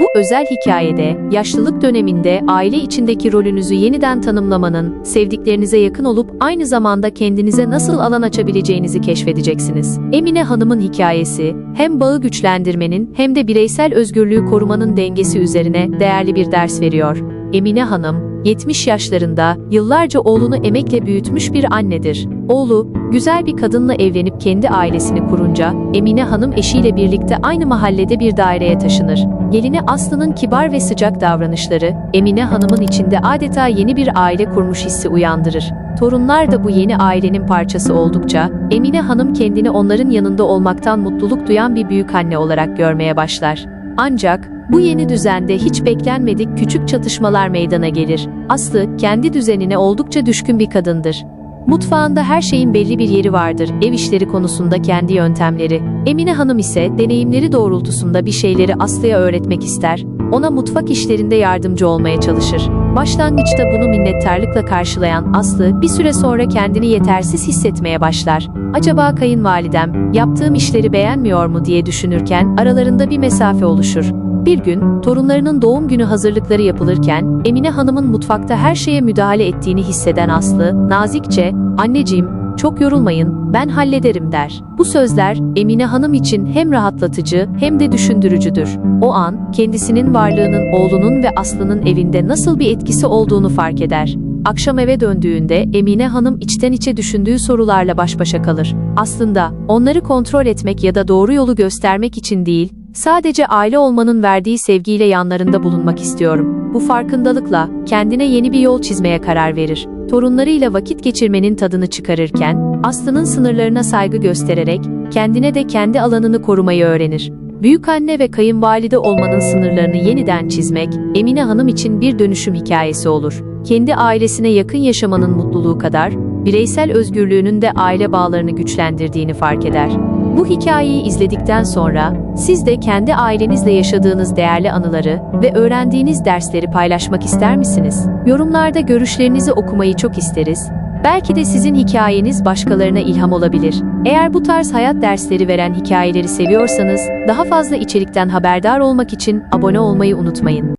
Bu özel hikayede, yaşlılık döneminde aile içindeki rolünüzü yeniden tanımlamanın, sevdiklerinize yakın olup aynı zamanda kendinize nasıl alan açabileceğinizi keşfedeceksiniz. Emine Hanım'ın hikayesi, hem bağı güçlendirmenin hem de bireysel özgürlüğü korumanın dengesi üzerine değerli bir ders veriyor. Emine Hanım, 70 yaşlarında, yıllarca oğlunu emekle büyütmüş bir annedir. Oğlu, güzel bir kadınla evlenip kendi ailesini kurunca, Emine Hanım eşiyle birlikte aynı mahallede bir daireye taşınır. Gelini Aslı'nın kibar ve sıcak davranışları, Emine Hanım'ın içinde adeta yeni bir aile kurmuş hissi uyandırır. Torunlar da bu yeni ailenin parçası oldukça, Emine Hanım kendini onların yanında olmaktan mutluluk duyan bir büyük anne olarak görmeye başlar. Ancak bu yeni düzende hiç beklenmedik küçük çatışmalar meydana gelir. Aslı kendi düzenine oldukça düşkün bir kadındır. Mutfağında her şeyin belli bir yeri vardır. Ev işleri konusunda kendi yöntemleri. Emine Hanım ise deneyimleri doğrultusunda bir şeyleri Aslı'ya öğretmek ister. Ona mutfak işlerinde yardımcı olmaya çalışır. Başlangıçta bunu minnettarlıkla karşılayan Aslı bir süre sonra kendini yetersiz hissetmeye başlar. Acaba kayınvalidem yaptığım işleri beğenmiyor mu diye düşünürken aralarında bir mesafe oluşur. Bir gün, torunlarının doğum günü hazırlıkları yapılırken, Emine Hanım'ın mutfakta her şeye müdahale ettiğini hisseden Aslı, nazikçe, anneciğim, çok yorulmayın, ben hallederim der. Bu sözler, Emine Hanım için hem rahatlatıcı hem de düşündürücüdür. O an, kendisinin varlığının oğlunun ve Aslı'nın evinde nasıl bir etkisi olduğunu fark eder. Akşam eve döndüğünde Emine Hanım içten içe düşündüğü sorularla baş başa kalır. Aslında onları kontrol etmek ya da doğru yolu göstermek için değil, Sadece aile olmanın verdiği sevgiyle yanlarında bulunmak istiyorum. Bu farkındalıkla kendine yeni bir yol çizmeye karar verir. Torunlarıyla vakit geçirmenin tadını çıkarırken, Aslı'nın sınırlarına saygı göstererek kendine de kendi alanını korumayı öğrenir. Büyük anne ve kayınvalide olmanın sınırlarını yeniden çizmek, Emine Hanım için bir dönüşüm hikayesi olur. Kendi ailesine yakın yaşamanın mutluluğu kadar, bireysel özgürlüğünün de aile bağlarını güçlendirdiğini fark eder. Bu hikayeyi izledikten sonra siz de kendi ailenizle yaşadığınız değerli anıları ve öğrendiğiniz dersleri paylaşmak ister misiniz? Yorumlarda görüşlerinizi okumayı çok isteriz. Belki de sizin hikayeniz başkalarına ilham olabilir. Eğer bu tarz hayat dersleri veren hikayeleri seviyorsanız, daha fazla içerikten haberdar olmak için abone olmayı unutmayın.